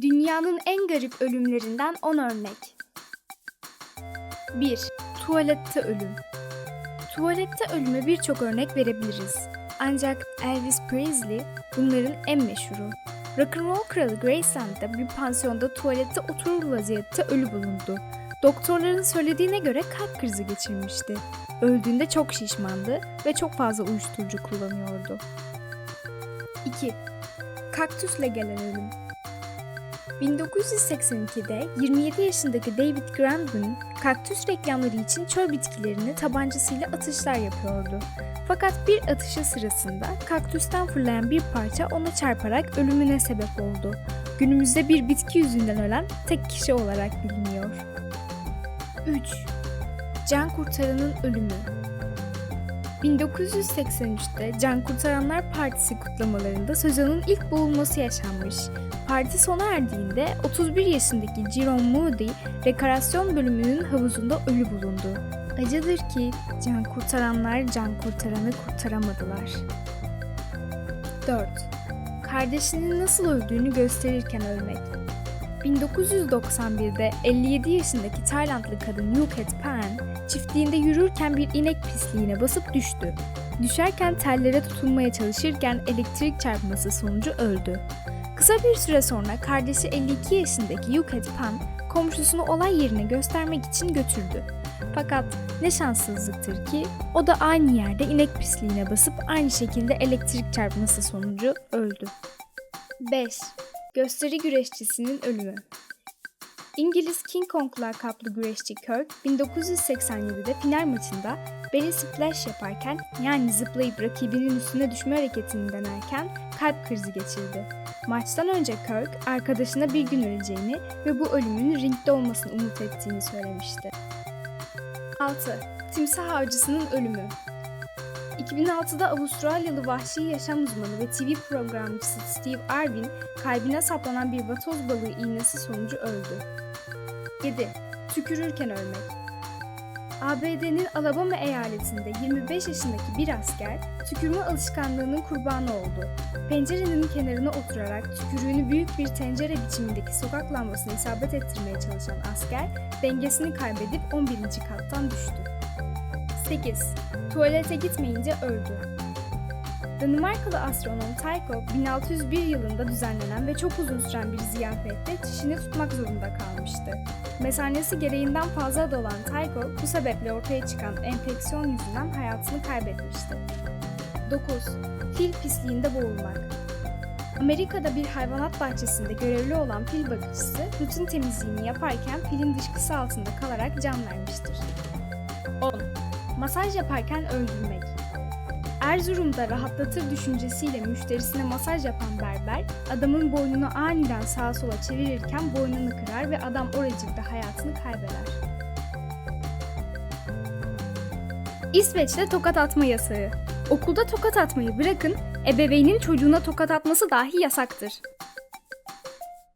Dünyanın en garip ölümlerinden 10 örnek. 1. Tuvalette ölüm. Tuvalette ölüme birçok örnek verebiliriz. Ancak Elvis Presley bunların en meşhuru. Rock'n'roll kralı Graceland'da bir pansiyonda tuvalette oturur vaziyette ölü bulundu. Doktorların söylediğine göre kalp krizi geçirmişti. Öldüğünde çok şişmandı ve çok fazla uyuşturucu kullanıyordu. 2. Kaktüsle gelen ölüm. 1982'de 27 yaşındaki David Grandin kaktüs reklamları için çöl bitkilerini tabancasıyla atışlar yapıyordu. Fakat bir atışı sırasında kaktüsten fırlayan bir parça ona çarparak ölümüne sebep oldu. Günümüzde bir bitki yüzünden ölen tek kişi olarak biliniyor. 3. Can Kurtaran'ın ölümü 1983'te Can Kurtaranlar Partisi kutlamalarında Sözan'ın ilk boğulması yaşanmış. Parti sona erdiğinde 31 yaşındaki Jerome Moody rekreasyon bölümünün havuzunda ölü bulundu. Acıdır ki can kurtaranlar can kurtaranı kurtaramadılar. 4. Kardeşinin nasıl öldüğünü gösterirken ölmek. 1991'de 57 yaşındaki Taylandlı kadın Yuket Pan, çiftliğinde yürürken bir inek pisliğine basıp düştü. Düşerken tellere tutunmaya çalışırken elektrik çarpması sonucu öldü. Kısa bir süre sonra kardeşi 52 yaşındaki Yuket Pan, komşusunu olay yerine göstermek için götürdü. Fakat ne şanssızlıktır ki o da aynı yerde inek pisliğine basıp aynı şekilde elektrik çarpması sonucu öldü. 5. Gösteri güreşçisinin ölümü İngiliz King Kong lakaplı güreşçi Kirk 1987'de final maçında belly splash yaparken yani zıplayıp rakibinin üstüne düşme hareketini denerken kalp krizi geçirdi. Maçtan önce Kirk arkadaşına bir gün öleceğini ve bu ölümün ringde olmasını umut ettiğini söylemişti. 6. Timsah avcısının ölümü 2006'da Avustralyalı vahşi yaşam uzmanı ve TV programcısı Steve Irwin kalbine saplanan bir vatoz balığı iğnesi sonucu öldü. 7. Tükürürken ölmek ABD'nin Alabama eyaletinde 25 yaşındaki bir asker tükürme alışkanlığının kurbanı oldu. Pencerenin kenarına oturarak tükürüğünü büyük bir tencere biçimindeki sokak lambasına isabet ettirmeye çalışan asker dengesini kaybedip 11. kattan düştü. 8. Tuvalete gitmeyince öldü. Danimarkalı astronom Tycho 1601 yılında düzenlenen ve çok uzun süren bir ziyafette çişini tutmak zorunda kalmıştı. Mesanesi gereğinden fazla dolan Tycho bu sebeple ortaya çıkan enfeksiyon yüzünden hayatını kaybetmişti. 9. Fil pisliğinde boğulmak Amerika'da bir hayvanat bahçesinde görevli olan fil bakıcısı rutin temizliğini yaparken filin dışkısı altında kalarak can vermiştir. 10. Masaj yaparken öldürmek Erzurum'da rahatlatır düşüncesiyle müşterisine masaj yapan berber, adamın boynunu aniden sağa sola çevirirken boynunu kırar ve adam oracıkta hayatını kaybeder. İsveç'te tokat atma yasağı. Okulda tokat atmayı bırakın, ebeveynin çocuğuna tokat atması dahi yasaktır.